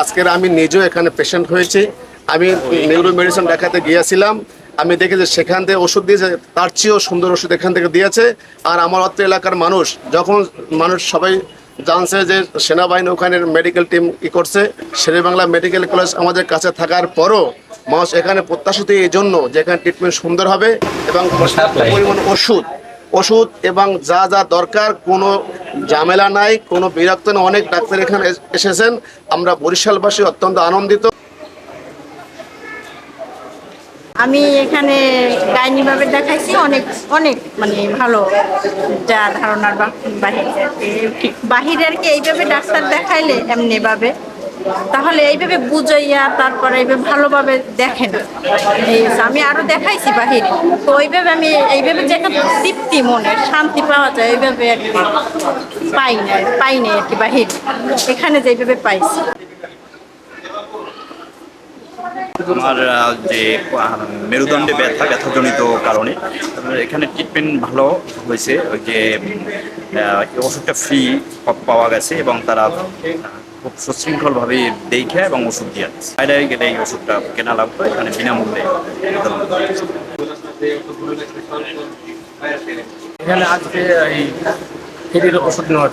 আজকের আমি নিজেও এখানে পেশেন্ট হয়েছি। আমি নিউরো মেডিসিন দেখাতে গিয়েছিলাম। আমি দেখেছি সেখান থেকে ওষুধ দিয়েছে তার চেয়েও সুন্দর ওষুধ এখান থেকে দিয়েছে। আর আমার অত্র এলাকার মানুষ যখন মানুষ সবাই জানছে যে সেনাবাহিনী ওখানে মেডিকেল টিম ই করছে শেরেবাংলা মেডিকেল কলেজ আমাদের কাছে থাকার পরও মানুষ এখানে প্রত্যাশিত এই জন্য যে এখানে ট্রিটমেন্ট সুন্দর হবে এবং পরিমাণ ওষুধ ওষুধ এবং যা যা দরকার, কোনো ঝামেলা নাই, কোনো বিরক্ত নেই। অনেক ডাক্তার এখানে এসেছেন। আমরা বরিশালবাসী অত্যন্ত আনন্দিত। আমি এখানে গাইনিভাবে দেখাইছি। অনেক অনেক মানে ভালো যা ধারণার বাহিরে বাহিরে। আর কি এইভাবে ডাক্তার দেখাইলে এমনি ভাবে তাহলে এইভাবে বুঝাইয়া তারপরে এইভাবে ভালোভাবে দেখেন। এই। আমি আরও দেখাইছি বাহির। তো ওইভাবে আমি, এইভাবে যে একটা তৃপ্তি মনে, শান্তি পাওয়া যায়, এইভাবে আর কি পাই না, পাই আর কি বাহির। এখানে যেভাবে পাইছি। আমার যে মেরুদণ্ডে ব্যথা, ব্যথাজনিত কারণে এখানে ট্রিটমেন্ট ভালো হয়েছে। ওই যে ওষুধটা ফ্রি পাওয়া গেছে এবং তারা খুব সুশৃঙ্খলভাবে দেখে এবং ওষুধ দিয়ে দিচ্ছে। বাইরে গেলে এই ওষুধটা কেনা লাগবে, এখানে বিনামূল্যে। এখানে আজকে এই ওষুধ নেওয়া